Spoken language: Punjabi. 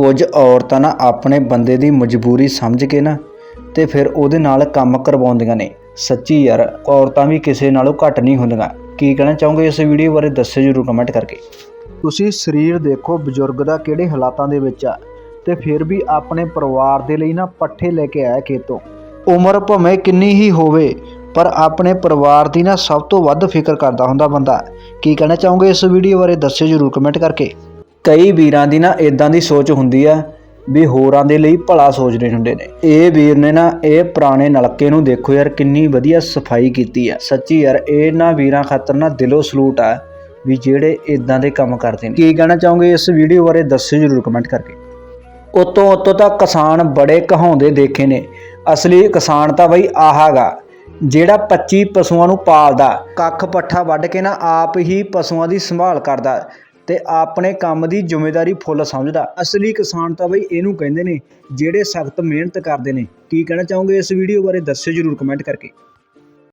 ਕੁਝ ਔਰਤਾਂ ਨਾ ਆਪਣੇ ਬੰਦੇ ਦੀ ਮਜਬੂਰੀ ਸਮਝ ਕੇ ਨਾ ਤੇ ਫਿਰ ਉਹਦੇ ਨਾਲ ਕੰਮ ਕਰਵਾਉਂਦੀਆਂ ਨੇ। ਸੱਚੀ ਯਾਰ, ਔਰਤਾਂ ਵੀ ਕਿਸੇ ਨਾਲੋਂ ਘੱਟ ਨਹੀਂ ਹੁੰਦੀਆਂ। ਕੀ ਕਹਿਣਾ ਚਾਹੋਗੇ ਇਸ ਵੀਡੀਓ ਬਾਰੇ, ਦੱਸਿਓ ਜਰੂਰ ਕਮੈਂਟ ਕਰਕੇ। ਤੁਸੀਂ ਸਰੀਰ ਦੇਖੋ ਬਜ਼ੁਰਗ ਦਾ ਕਿਹੜੇ ਹਾਲਾਤਾਂ ਦੇ ਵਿੱਚ ਆ ਤੇ ਫਿਰ ਵੀ ਆਪਣੇ ਪਰਿਵਾਰ ਦੇ ਲਈ ਨਾ ਪੱਠੇ ਲੈ ਕੇ ਆਇਆ ਖੇਤੋਂ। ਉਮਰ ਭਾਵੇਂ ਕਿੰਨੀ ਹੀ ਹੋਵੇ, ਪਰ ਆਪਣੇ ਪਰਿਵਾਰ ਦੀ ਨਾ ਸਭ ਤੋਂ ਵੱਧ ਫਿਕਰ ਕਰਦਾ ਹੁੰਦਾ ਬੰਦਾ। ਕੀ ਕਹਿਣਾ ਚਾਹੋਗੇ ਇਸ ਵੀਡੀਓ ਬਾਰੇ, ਦੱਸਿਓ ਜਰੂਰ ਕਮੈਂਟ ਕਰਕੇ। ਕਈ ਵੀਰਾਂ ਦੀ ਨਾ ਇਦਾਂ ਦੀ ਸੋਚ ਹੁੰਦੀ ਆ ਵੀ ਹੋਰਾਂ ਦੇ ਲਈ ਭਲਾ ਸੋਚਦੇ ਹੁੰਦੇ ਨੇ। ਇਹ ਵੀਰ ਨੇ ਨਾ ਇਹ ਪੁਰਾਣੇ ਨਲਕੇ ਨੂੰ ਦੇਖੋ ਯਾਰ, ਕਿੰਨੀ ਵਧੀਆ ਸਫ਼ਾਈ ਕੀਤੀ ਆ। ਸੱਚੀ ਯਾਰ, ਇਹਨਾਂ ਵੀਰਾਂ ਖਾਤਰ ਨਾ ਦਿਲੋਂ ਸਲੂਟ ਆ ਵੀ ਜਿਹੜੇ ਇਦਾਂ ਦੇ ਕੰਮ ਕਰਦੇ ਨੇ। ਕੀ ਕਹਿਣਾ ਚਾਹੋਗੇ ਇਸ ਵੀਡੀਓ ਬਾਰੇ, ਦੱਸਿਓ ਜਰੂਰ ਕਮੈਂਟ ਕਰਕੇ। ਉਤੋਂ ਉਤੋਂ ਤਾਂ ਕਿਸਾਨ ਬੜੇ ਕਹਾਉਂਦੇ ਦੇਖੇ ਨੇ। ਅਸਲੀ ਕਿਸਾਨ ਤਾਂ ਬਈ ਆਹਾਗਾ ਜਿਹੜਾ 25 ਪਸ਼ੂਆਂ ਨੂੰ ਪਾਲਦਾ, ਕੱਖ ਪੱਠਾ ਵੱਢ ਕੇ ਨਾ ਆਪ ਹੀ ਪਸ਼ੂਆਂ ਦੀ ਸੰਭਾਲ ਕਰਦਾ। ਅਤੇ ਆਪਣੇ ਕੰਮ ਦੀ ਜ਼ਿੰਮੇਵਾਰੀ ਫੁੱਲ ਸਮਝਦਾ। ਅਸਲੀ ਕਿਸਾਨ ਤਾਂ ਬਈ ਇਹਨੂੰ ਕਹਿੰਦੇ ਨੇ, ਜਿਹੜੇ ਸਖਤ ਮਿਹਨਤ ਕਰਦੇ ਨੇ। ਕੀ ਕਹਿਣਾ ਚਾਹੋਗੇ ਇਸ ਵੀਡੀਓ ਬਾਰੇ, ਦੱਸਿਓ ਜਰੂਰ ਕਮੈਂਟ ਕਰਕੇ।